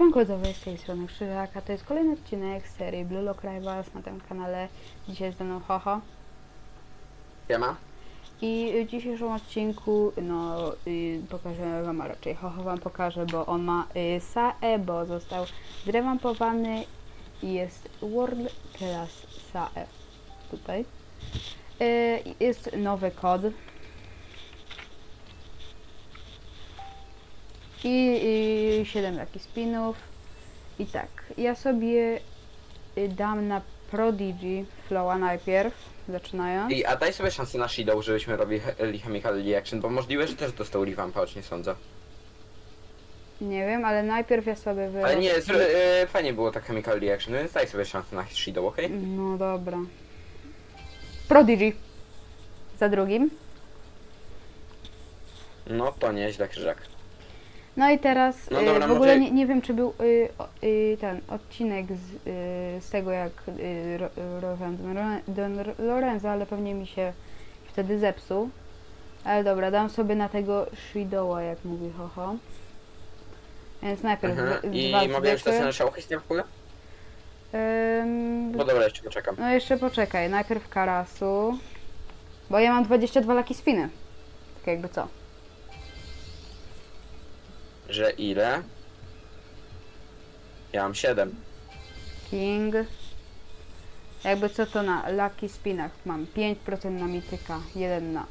Siemanko z tej strony Krzyżaka, to jest kolejny odcinek z serii Blue Lock Rivals na tym kanale. Dzisiaj jest ze mną Hoho. Siema. I w dzisiejszym odcinku, no, y, pokażę wam, a raczej Hoho wam pokaże, bo on ma y, Sae, bo został zrewampowany i jest World Class Sae. Tutaj. Y, jest nowy kod. I, i 7 lucky spinów. I tak, ja sobie y, dam na Prodigy Flowa najpierw, zaczynając. I, a daj sobie szansę na Shadow, żebyśmy robili he- Chemical Reaction, bo możliwe, że też dostał revampa, choć nie sądzę. Nie wiem, ale najpierw ja sobie wy... Ale nie, zro, e, fajnie było tak Chemical Reaction, więc daj sobie szansę na Shadow, okej? No dobra. Prodigy. Za drugim. No to nieźle, Krzyżak. No i teraz No y, dobra, w ogóle może- nie, nie wiem, czy był y, o- y, ten odcinek z, y, z tego, jak y, Ro- Rowan Don, Don Lorenzo, ale pewnie mi się wtedy zepsuł. Ale dobra, dam sobie na tego Shidoła, jak mówi Hoho. Więc najpierw Mhm. dwa- I dwa mogę już zwykłe. szałchistnie w ogóle? Ym, Bo dobra, jeszcze poczekam. No jeszcze poczekaj, najpierw Karasu. Bo ja mam 22 laki spiny. Tak jakby co? Że ile? Ja mam 7. King. Jakby co to na lucky spinach mam 5% na mityka, 1 na.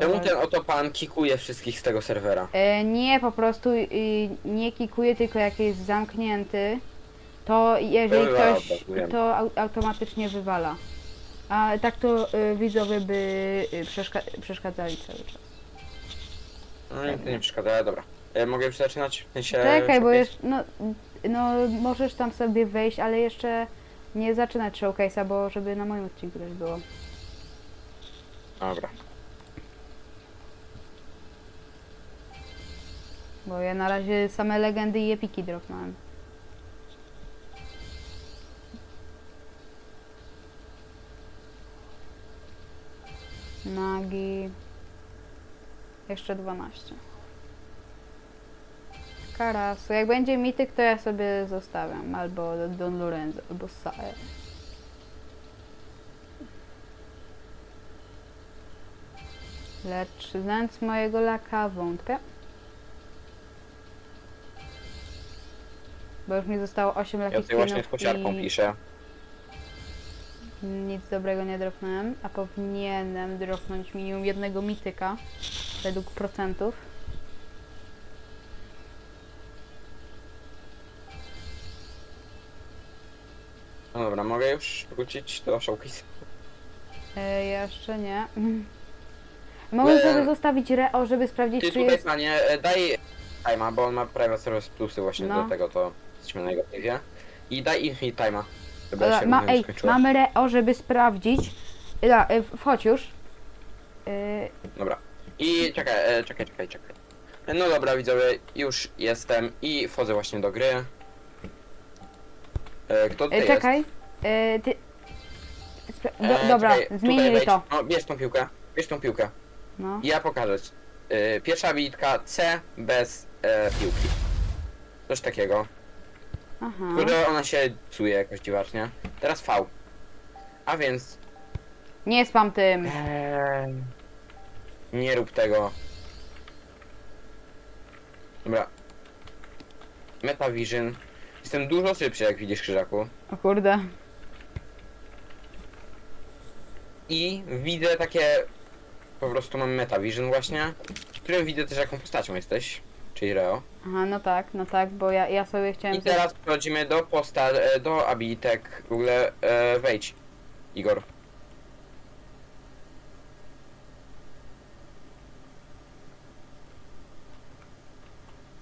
Czemu ten oto pan kikuje wszystkich z tego serwera? E, nie, po prostu y, nie kikuje, tylko jak jest zamknięty, to jeżeli To wywala, ktoś, to au- automatycznie wywala. A tak to y, widzowie by y, przeszka- przeszkadzali cały czas. No nic nie przeszkadza, ale dobra. E, mogę już zaczynać? W sensie Czekaj, bo showcase? jeszcze, no, no możesz tam sobie wejść, ale jeszcze nie zaczynać showcase'a, bo żeby na moim odcinku też było. Dobra. Bo ja na razie same legendy i epiki dropnąłem. Nagi. Jeszcze 12. Karasu. Jak będzie mityk, to ja sobie zostawiam. Albo Don Lorenzo, albo Sae. Lecz znając mojego laka wątpię. Bo już mi zostało 8 Ja lakich tutaj właśnie z spinów kosiarką i piszę. nic dobrego nie dropnąłem, a powinienem dropnąć minimum jednego mityka według procentów. Dobra, mogę już wrócić do showcase? E, jeszcze nie. Mogę Nie. sobie zostawić Reo, żeby sprawdzić, Ty czy tutaj jest... panie, e, daj time'a, bo on ma private service plusy właśnie No. do tego, to jesteśmy na jego piwie. I daj infinite time'a, żeby Dobra, się ma, równo ej, mamy Reo, żeby sprawdzić. Da, e, wchodź już. E, Dobra. I czekaj, e, czekaj, czekaj, czekaj. No dobra widzowie, już jestem i wchodzę właśnie do gry. E, kto tutaj e, czekaj. E, ty... Spra- jest? do, E, dobra, czekaj, tutaj zmienili wejdź. to. No, bierz tą piłkę, bierz tą piłkę. No. I ja pokażę. ci. E, pierwsza bitka C bez e, piłki. Coś takiego. Aha. Kurde, ona się psuje jakoś dziwacznie. Teraz V. A więc... Nie spam tym. Eee, nie rób tego. Dobra. Metavision. Jestem dużo szybszy, jak widzisz, Krzyżaku. O kurde. I widzę takie... Po prostu mam Metavision właśnie, w którym widzę też jaką postacią jesteś, czyli Reo. Aha, no tak, no tak, bo ja, ja sobie chciałem... I teraz przechodzimy do postal, e, do abilitek. W ogóle e, wejdź, Igor.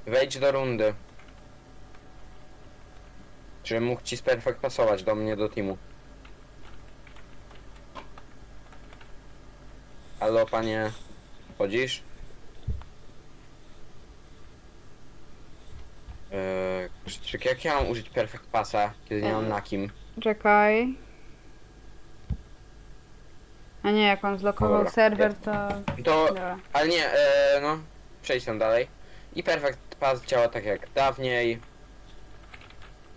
Wejdź do rundy. Żebym mógł ci z perfekt pasować do mnie, do teamu. Halo, panie. Chodzisz? Eee, Krzyczyk, jak ja mam użyć perfect pasa, kiedy nie mam na kim? Czekaj. A nie, jak on zlokował Dobra. serwer, to... To, Dobra. ale nie, e, no, przejdź tam dalej. I perfect pass działa tak jak dawniej.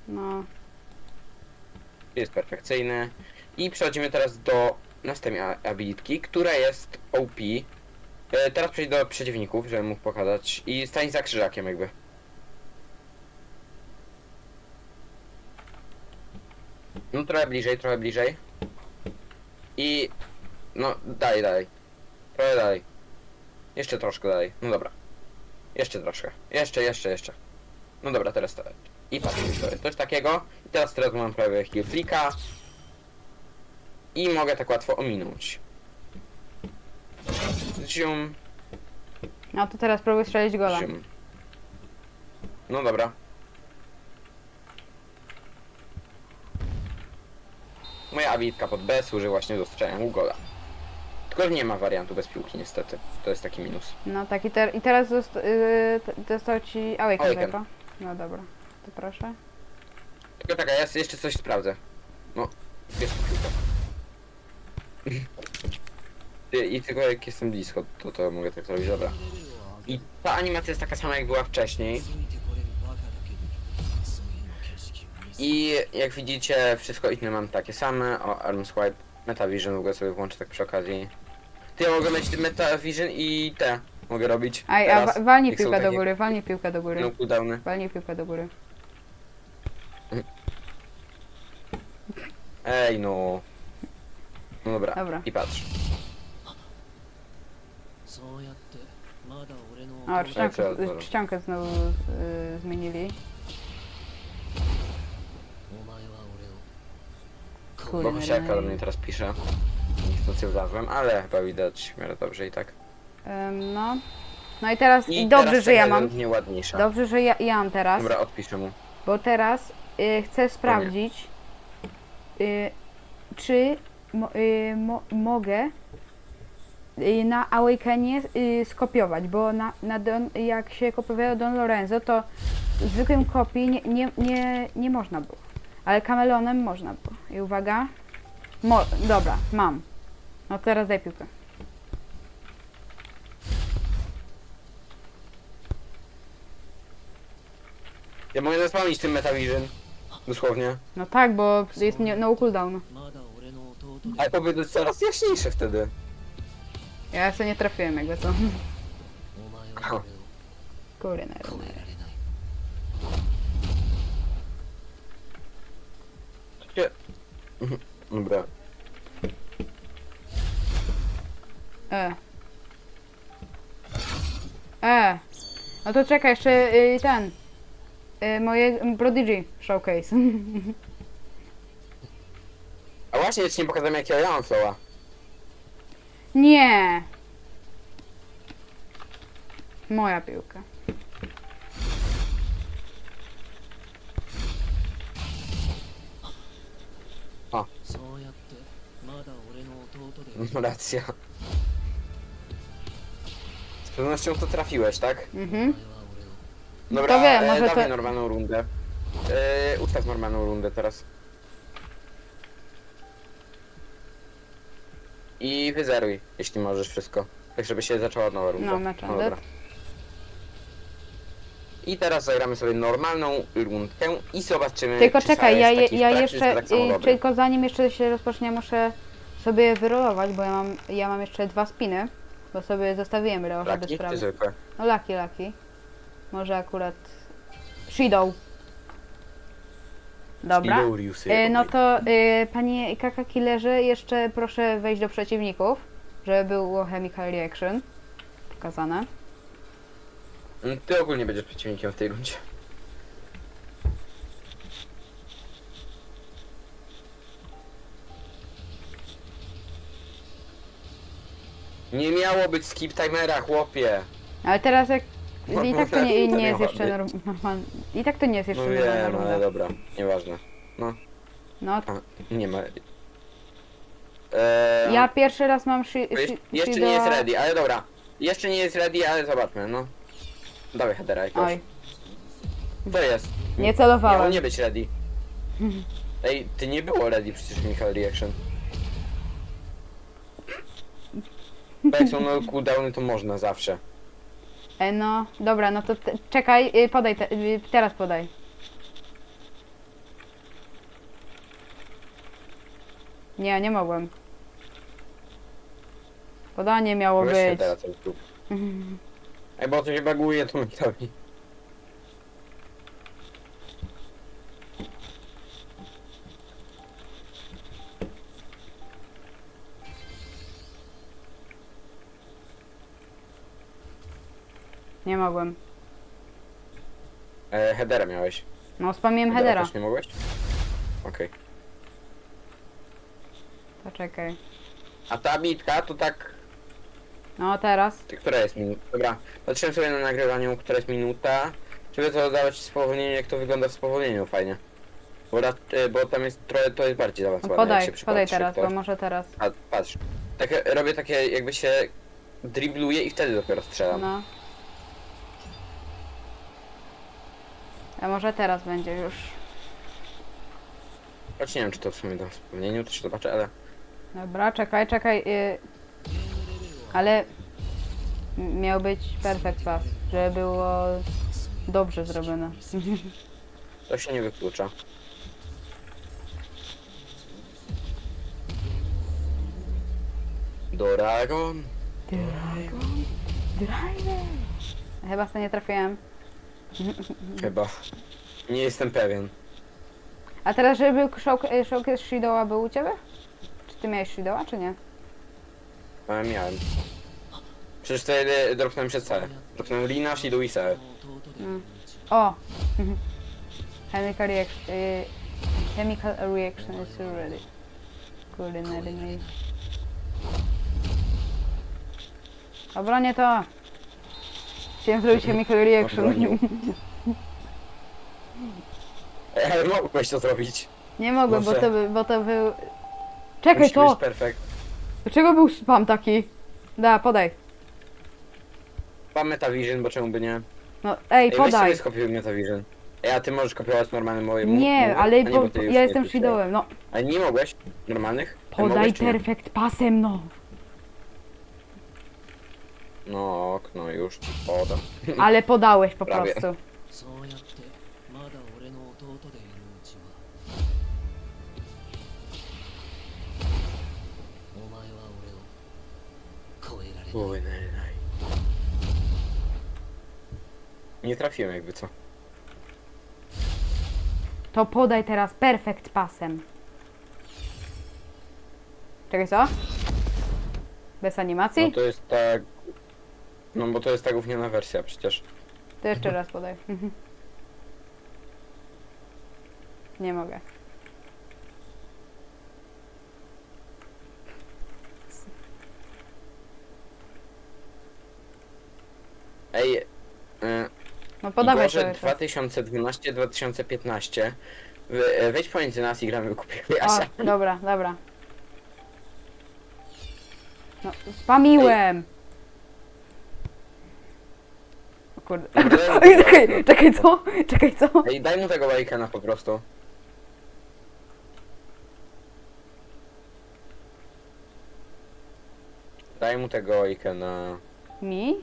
No, Jest perfekcyjny. I przechodzimy teraz do następnej abilitki, która jest OP. E, teraz przejdę do przeciwników, żeby mógł pokazać. I stań za krzyżakiem jakby. No trochę bliżej, trochę bliżej. I... No, dalej, dalej. Trochę dalej. Jeszcze troszkę dalej. No dobra. Jeszcze troszkę. Jeszcze, jeszcze, jeszcze. No dobra, teraz to. I sobie. Coś takiego. I teraz teraz mam prawie heal flicka. I mogę tak łatwo ominąć. Zium, no to teraz próbuj strzelić gola. zium. No dobra. Moja abilitka pod B służy właśnie do strzelania gola. Tylko że nie ma wariantu bez piłki niestety. To jest taki minus. No tak, i, ter- i teraz t- dostał ci Awaken Awaken. tylko. No dobra, to proszę. Tylko czekaj, ja jeszcze coś sprawdzę. No, jest piłka. Ty- I tylko jak jestem blisko, to, to mogę tak zrobić, dobra. I ta animacja jest taka sama jak była wcześniej. I jak widzicie, wszystko inne mam takie same. O, Arm Swipe, Metavision ogóle sobie włączę tak przy okazji. Ty, ja mogę mieć Metavision i te mogę robić Aj, a teraz. wa- walnij jak są piłkę do takie- góry, walnij piłkę do góry. No, cooldowny. Walnij piłkę do góry. Ej, no. No dobra. Dobra. I patrz. A, czcionkę, czcionkę znowu y, zmienili. Bo Hosiaka do mnie teraz pisze. Niechcący wlazłem, ale chyba widać w miarę dobrze i tak. Ym, no. No i teraz, i dobrze, teraz że ja mam. Ładniejsza. Dobrze, że ja, ja mam teraz, Dobra, odpiszę mu. bo teraz y, chcę sprawdzić, y, czy mo, y, mo, mogę y, na Awakenie y, skopiować, bo na, na Don, jak się kopiowało Don Lorenzo, to zwykłym kopii nie, nie, nie, nie można było. Ale kamelonem można było. I uwaga. Mo, dobra, mam. No teraz daj piłkę. Ja mogę zaspamić tym Metavision. Dosłownie. No tak, bo jest nie, no cooldown. Ale powinny być coraz jaśniejsze wtedy. Ja jeszcze nie trafiłem jakby co. Aha. Kurde, no. na Mhm, Dobra. E. E. No to czekaj, jeszcze y, ten. Y, moje Prodigy Showcase. A właśnie, jeszcze nie pokazałem jakiego ja mam flowa. Nie. Moja piłka. そうやってまだ俺の弟で No racja. Z pewnością to trafiłeś, tak? お Mhm. 前は俺を Dobra, To wiem, e, może dawaj to- normalną rundę. E, ustaw normalną rundę teraz. I wyzeruj, jeśli możesz wszystko. Tak, żeby się zaczęła nowa runda. No, match ended. dobra. I teraz zagramy sobie normalną rundkę i zobaczymy, Tylko czy czekaj, Sara ja, jest je, taki ja w jeszcze. tak samo y, dobry. tylko zanim jeszcze się rozpocznie, muszę sobie wyrolować, bo ja mam, ja mam jeszcze dwa spiny. Bo sobie zostawiłem Reo, żeby Laki czy sprawdzić. zwykłe? No laki, laki. Może akurat. Shidow. Dobra. Iluriusy. Y, no to y, panie Kaka Killerze, jeszcze proszę wejść do przeciwników, żeby było Chemical Reaction pokazane. Mm, Ty ogólnie będziesz przeciwnikiem w tej rundzie. Nie miało być skip timera, chłopie. Ale teraz jak. No, I tak to nie, nie jest jeszcze norm- normalne. I tak to nie jest No jeszcze normalna wiem, ale runda. dobra, nieważne. No, A, nie ma. Eee, ja pierwszy raz mam shi, to jeszcze, shi, jeszcze nie jest ready, ale dobra. Jeszcze nie jest ready, ale zobaczmy, no. Dawaj headera jakoś. Oj, To jest. nie Miało celowałem. nie być ready. Ej, ty nie było ready przecież Michal Reaction. Bo jak są no cooldowny to można zawsze. E, no, dobra, no to te, czekaj, y, podaj, te, y, teraz podaj. Nie, nie mogłem. Podanie miało Weź być. teraz ten trup. Ej, bo to się baguje, to mi mi. Mogłem. E, headera miałeś. No, spamiłem Headera też nie mogłeś? Okej. Poczekaj. A ta bitka to tak... No, teraz. Ty, która jest minuta? Dobra, patrzyłem sobie na nagrywaniu, która jest minuta. Żeby to dawać spowolnienie, jak to wygląda w spowolnieniu, fajnie. Bo, raz- e, bo tam jest trochę, to jest bardziej No, zaawansowane, jak podaj, się podaj przypatrzy teraz, bo może teraz. A, patrz. Takie, robię takie, jakby się dribluje i wtedy dopiero strzelam. No. A może teraz będzie już. Choć nie wiem, czy to w sumie da w wspomnieniu, to się zobaczę, ale... Dobra, czekaj, czekaj. y, Ale miał być perfect pass, żeby było dobrze zrobione. To się nie wyklucza. Doragon? Driver! Chyba sobie nie trafiłem. Chyba. Nie jestem pewien. A teraz, żeby szok, e, szok Shidoa był u ciebie? Czy ty miałeś Shidoa, czy nie? Ale miałem. Przecież wtedy dropnąłem się C. Dropnąłem Lina, Shido i C. Mm. O! Chemical reaction. y, Chemical reaction is already. Culinary. Obronie to! Chciałem zrobić chemical reaction. Ej, mogłeś to zrobić. Nie mogłem, bo to, by, bo to był... Czekaj, Musi to! być perfekt. Dlaczego był spam taki? Da, podaj. Mam Metavision, bo czemu by nie? No, ej, Ej, weź podaj. sobie skopiuj Metavision. Ej, a ty możesz kopiować normalne moje mu- Nie, ale A bo, bo ty już ja nie jestem pisałeś. Shidołem, no. Ale nie mogłeś? Normalnych? A Podaj mogłeś, czy nie? perfekt pasem, no. No, okno już ci podam. Ale podałeś po Prawie. prostu. そうやってまだ俺の弟でいるうちはお前は俺を超えられない Oj, naj, naj. Nie trafiłem jakby co. To podaj teraz perfekt pasem. Czekaj, co? Bez animacji? No to jest tak... no bo to jest ta gówniana wersja przecież. To jeszcze raz podaj. Nie mogę. Ej, y, No podawaj Igorze cały czas. 2012-2015 we- e, Wejdź pomiędzy nas i gramy kupię Jasia. O, dobra, dobra. No, spamiłem! O kurde. Ej, czekaj, czekaj, co? Czekaj, co? Ej, daj mu tego Wajkena po prostu. Daj mu tego Wajkena. Mi?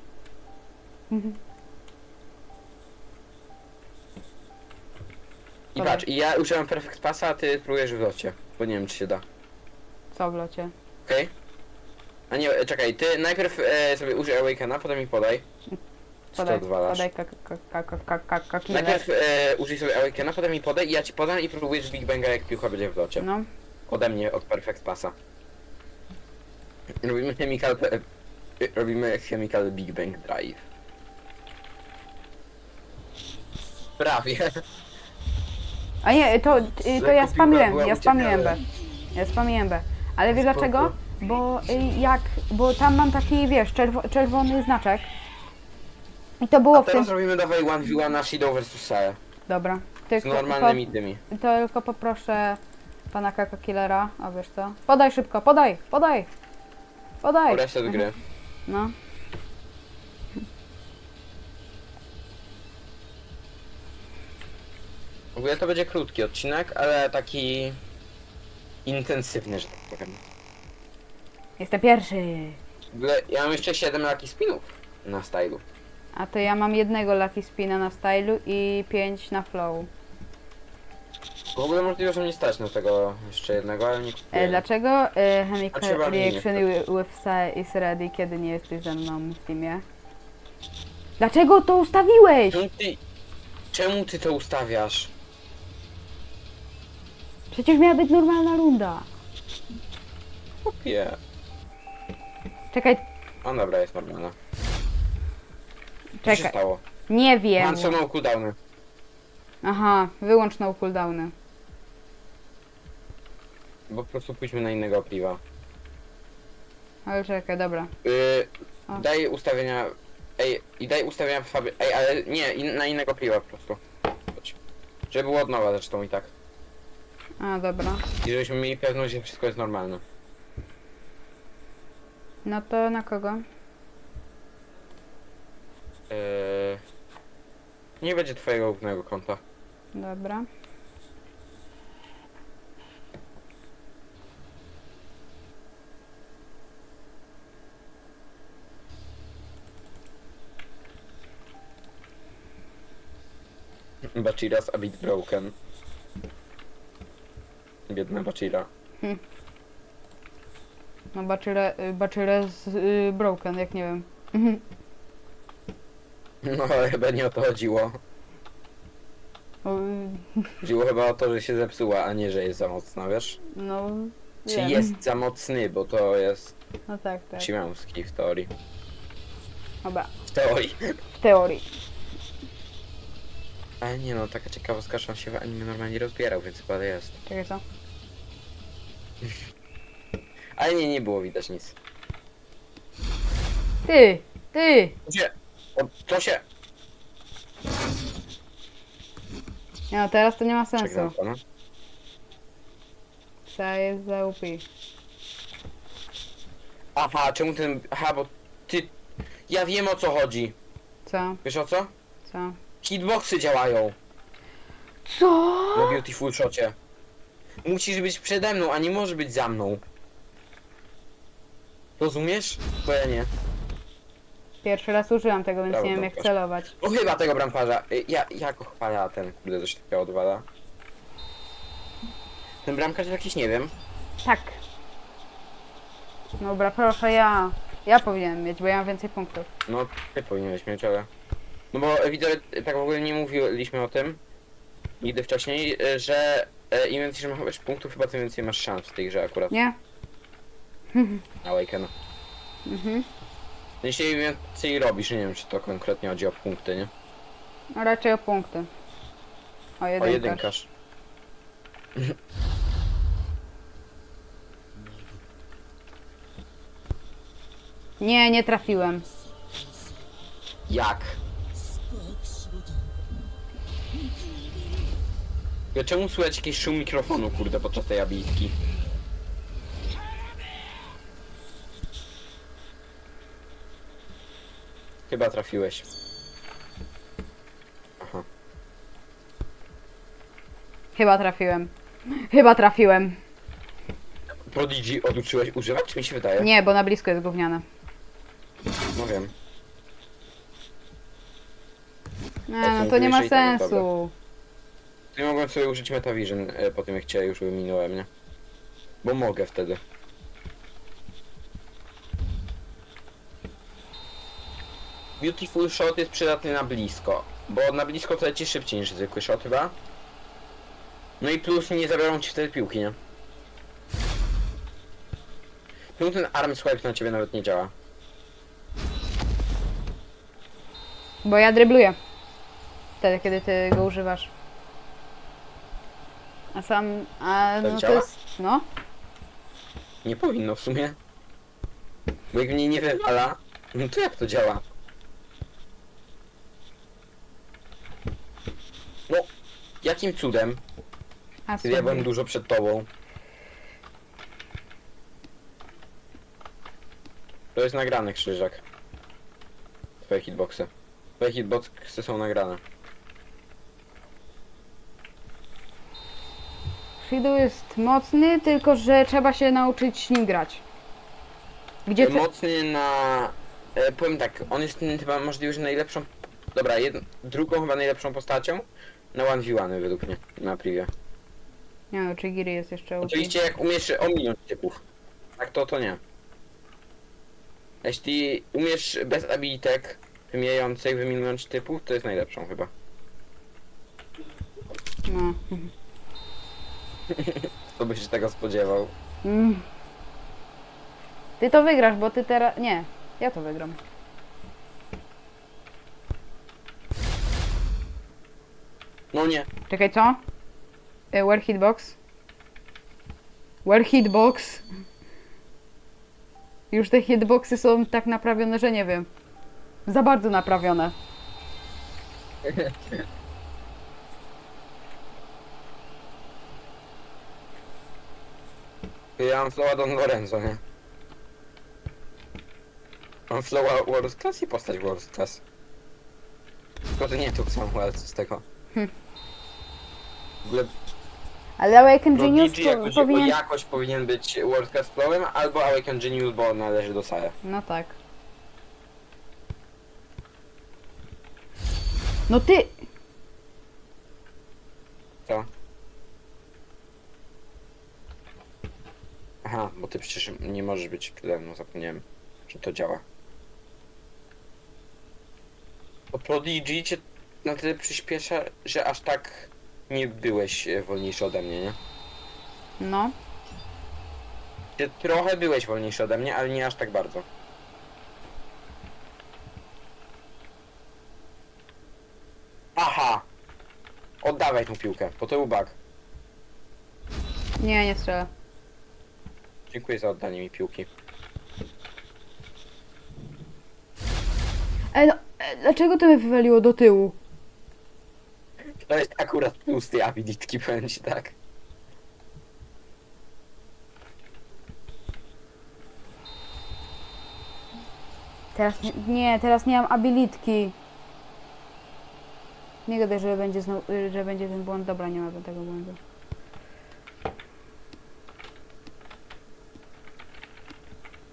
I Dobra. patrz, i ja użyłem Perfect Passa, a ty próbujesz w locie. Bo nie wiem, czy się da. Co w locie? Okej? A nie, e, czekaj, ty najpierw e, sobie użyj Awakena, potem mi podaj. Podaj, odwalasz? podaj kak, kak, kak, kak, kak, kak, kak, Najpierw e, użyj sobie Awakena, potem mi podaj i ja ci podam i próbujesz Big Banga jak piłka będzie w locie. No, Ode mnie, od Perfect Passa. Robimy chemical... e, Robimy chemical Big Bang Drive. Prawie. A nie, to, y, to ja piłka spamiłem, była ja spamiłem B. Ja spamiłem B. Ale wiesz Spoko. dlaczego? Bo y, jak, bo tam mam taki, wiesz, czerwo, czerwony znaczek. I to było A w tym... teraz robimy dawaj 1v1 na Shido vs Sae. Dobra. Z Tylko, normalnymi tymi. po, to tylko poproszę pana Kaka Killera, a wiesz co? Podaj szybko, podaj, podaj! Podaj! Reset gry. No. W ogóle to będzie krótki odcinek, ale taki... Intensywny, że tak powiem. Jestem pierwszy. W ogóle ja mam jeszcze 7 lucky spinów na stylu. A to ja mam jednego Lucky Spina na stylu i pięć na flow. W ogóle możliwe, że mnie stać na tego jeszcze jednego, ale nie kupię. E, dlaczego e, Chemical Znaczy, nie Reaction with Sa is ready, kiedy nie jesteś ze mną w teamie? Dlaczego to ustawiłeś? Czemu ty, czemu ty to ustawiasz? Przecież miała być normalna runda. Kupię. Czekaj, O dobra, jest normalna. Co się czekaj. stało? Nie wiem. Mam co no cooldowny. Aha, wyłącz no cooldowny. Bo po prostu pójdźmy na innego pliwa. Ale czekaj, dobra. Yy, daj ustawienia. Ej, i daj ustawienia w fabie. Ej, ale nie, in, na innego pliwa po prostu. Chodź. Żeby było od nowa zresztą i tak. A, dobra. I żebyśmy mieli pewność, że wszystko jest normalne. No to na kogo? Yy, nie będzie twojego głównego konta. Dobra. Bachiras a bit broken. Biedna Bachira. No baczyle, baczyle z y, broken, jak nie wiem. No ale chyba nie o to chodziło. O, y, Chodziło chyba o to, że się zepsuła, a nie, że jest za mocna, wiesz? No, Czy wiem. jest za mocny, bo to jest No tak, tak. Siemęski w teorii. Dobra, W teorii. w teorii. Ale nie no, taka ciekawostka, że on się w anime normalnie rozbierał, więc chyba jest. Czekaj, co? Ale nie, nie było widać nic. Ty! Ty! Gdzie? O, to się... Nie no, teraz to nie ma sensu. to, no. Trzeba jest za UP. Aha, czemu ten... Aha, bo ty... Ja wiem o co chodzi. Co? Wiesz o co? Co? Hitboxy działają Co? na Beautiful Shocie. Musisz być przede mną, a nie możesz być za mną. Rozumiesz? Bo ja nie. Pierwszy raz użyłam tego, więc Brawo, nie wiem jak Bartosz. celować. No chyba tego bramparza. Y, Ja, ja go chwalę, ten kurde coś takiego odwala. Ten bramkarz jakiś nie wiem. Tak. Dobra, proszę ja. Ja powinienem mieć, bo ja mam więcej punktów. No, ty powinieneś mieć, ale... No bo widzę, tak w ogóle nie mówiliśmy o tym nigdy wcześniej, że e, im więcej że masz punktów, chyba tym więcej masz szans w tej grze akurat. Nie? Awaken. Mhm. Jeśli więcej robisz, nie wiem czy to konkretnie chodzi o punkty, nie? No raczej o punkty. O O jedynkarz. jedynkarz. Nie, nie trafiłem. Jak? Ja czemu słychać jakiś szum mikrofonu, kurde, podczas tej abilitki? Chyba trafiłeś. Aha. Chyba trafiłem. Chyba trafiłem. Prodigy oduczyłeś używać, czy mi się wydaje? Nie, bo na blisko jest gówniane. No wiem. Nie, Tak, no to nie ma tak sensu. Nie mogłem sobie użyć Metavision e, po tym jak cię już wyminąłem, nie? Bo mogę wtedy. Beautiful shot jest przydatny na blisko, bo na blisko to leci szybciej niż zwykły shot chyba. No i plus nie zabiorą ci wtedy piłki, nie? Czemu ten arm swipe na ciebie nawet nie działa? Bo ja drybluję. Wtedy, kiedy ty go używasz. A sam... A Tak no to działa? jest... No. Nie powinno w sumie. Bo jak mnie nie wywala, no to jak to działa? No, jakim cudem? A Kiedy ja byłem dużo przed tobą. To jest nagrane, Krzyżak. Twoje hitboxy. Twoje hitboxy są nagrane. Shido jest mocny, tylko że trzeba się nauczyć nim grać. Gdzie ty... Mocny na... E, powiem tak, on jest chyba możliwe, że najlepszą... Dobra, drugą chyba najlepszą postacią na 1v1 według mnie, na privie. Nie no, czy Giri jest jeszcze OP. Oczywiście jak umiesz ominąć typów. Tak to to nie. Jeśli umiesz bez abilitek wymijających wyminąć typów, to jest najlepszą chyba. No. Kto by się tego spodziewał? Mm. Ty to wygrasz, bo ty teraz... Nie, ja to wygram. No nie. Czekaj, co? E, Where hitbox? Where hitbox? Już te hitboxy są tak naprawione, że nie wiem. Za bardzo naprawione. Ja mam flowa Don Lorenzo, nie? Mam flowa World Class i postać World Class. Tylko, że nie tu co z tego? Hm. Ogóle Ale Awaken Genius Prodigy po, jakoś, powinien... jakoś powinien być World Class flowem, albo Awaken Genius, bo należy do Sae. No tak. No ty! Co? Aha, bo ty przecież nie możesz być królem, no zapomniałem, że to działa. Bo Prodigy cię na tyle przyspiesza, że aż tak nie byłeś e, wolniejszy ode mnie, nie? No. Ty trochę byłeś wolniejszy ode mnie, ale nie aż tak bardzo. Aha! Oddawaj tą piłkę, bo to był bug. Nie, nie strzelę. Dziękuję za oddanie mi piłki. E, no, e, dlaczego to mnie wywaliło do tyłu? To jest akurat plus tej abilitki, powiem ci tak. Teraz nie, nie, teraz nie mam abilitki. Nie gadaj, że będzie, znowu, że będzie ten błąd. Dobra, nie ma tego błędu.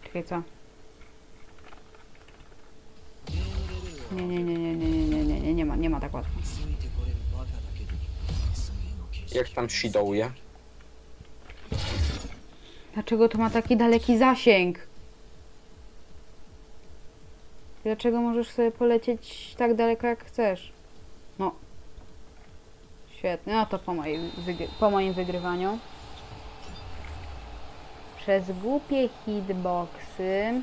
Czekaj, co? Nie, nie, nie, nie, nie, nie, nie, nie, nie ma, nie ma tak łatwo. Jak tam shidołuje? Dlaczego to ma taki daleki zasięg? Dlaczego możesz sobie polecieć tak daleko jak chcesz? No. Świetnie, no to po, wygry- po moim wygrywaniu. Przez głupie hitboxy.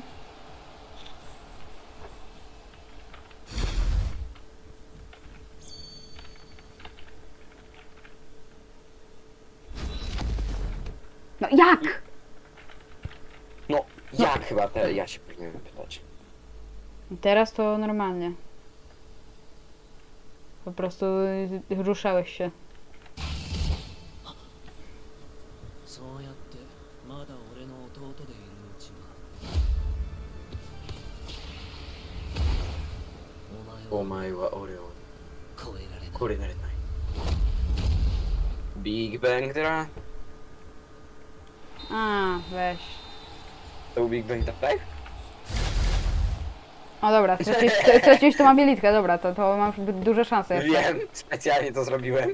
No jak? No, jak chyba te, ja się powinienem pytać. Teraz to normalnie. Po prostu y, ruszałeś się. そうやってまだ俺の弟でいるうちはおお前を前は俺を超えられないこれなれない。Big Bang Theory? A, weź. To był Big Bang tak? O dobra, straciłeś, straciłeś tą abilitkę, dobra, to, to mam du- duże szanse jeszcze. Wiem, specjalnie to zrobiłem.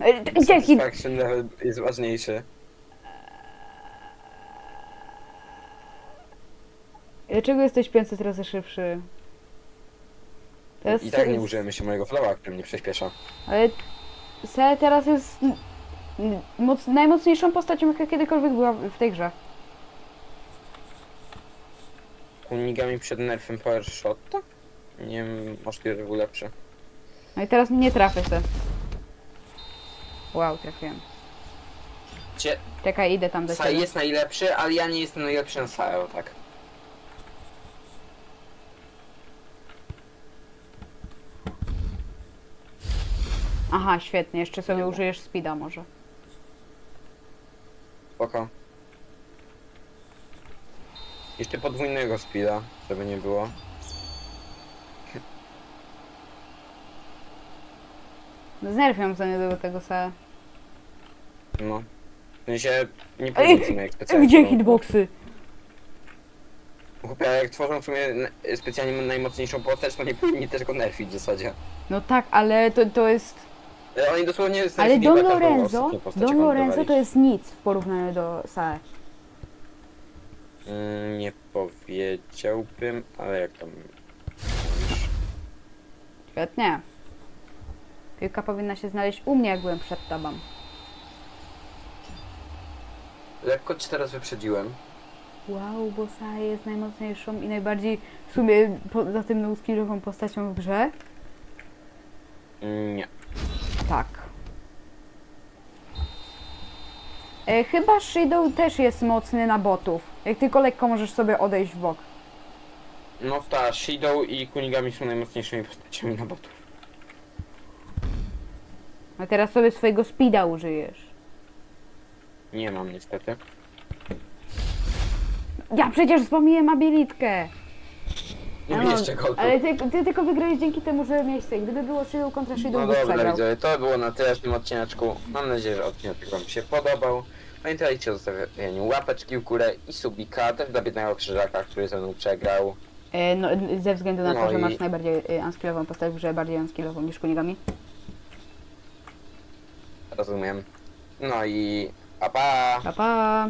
E, d- Dzięki! Satisfaction level jest ważniejszy. Dlaczego jesteś 500 razy szybszy? To jest, I tak nie użyłem się mojego flowa, który mnie przyspiesza. Ale Se teraz jest moc, najmocniejszą postacią, jaka kiedykolwiek była w tej grze. Unigami przed nerfem Power Shota? Nie wiem, możliwe, że był lepszy. No i teraz nie trafię se. Wow, trafiłem. Cie, Czekaj, idę tam do Sae ciebie. jest najlepszy, ale ja nie jestem najlepszy na Sae, o tak. Aha, świetnie, jeszcze sobie użyjesz speeda może. Spoko. Jeszcze podwójnego speeda, żeby nie było. Znerfiam sobie do tego Se. No. W sensie, nie powiem w sumie jak specjalnie. Gdzie hitboxy? Chłopie, jak tworzą w sumie specjalnie najmocniejszą postać, to nie powinni też go nerfić w zasadzie. No tak, ale to, to jest... E, Oni dosłownie Ale stracili Don Lorenzo, Don Lorenzo to jest nic w porównaniu do Sae. Mm, Nie powiedziałbym, ale jak tam... Świetnie. Piłka powinna się znaleźć u mnie, jak byłem przed tobą. Lekko cię teraz wyprzedziłem. Wow, bo Sae jest najmocniejszą i najbardziej w sumie poza tym no-skillową postacią w grze. Mm, Nie. Tak. E, chyba Shidow też jest mocny na botów. Jak tylko lekko możesz sobie odejść w bok. No ta, Shidow i Kunigami są najmocniejszymi postaciami na botów. A teraz sobie swojego speeda użyjesz. Nie mam niestety. Ja przecież wspomniałem abilitkę! Nie No, jeszcze. Ale ty, ty tylko wygrałeś dzięki temu, że miałeś sobie. Gdyby było Shidow kontra Shidow, No byś dobra przegrał. widzowie, to było na tyle w tym odcineczku. Mam nadzieję, że odcinek wam się podobał. Pamiętajcie o zostawieniu łapeczki w górę i subika, też dla biednego krzyżaka, który ze mną przegrał. E, no, ze względu na No to, że i- masz najbardziej e, unskillową postać w grze, bardziej unskillową niż Kunigami. Rozumiem. No i pa pa! Pa, pa!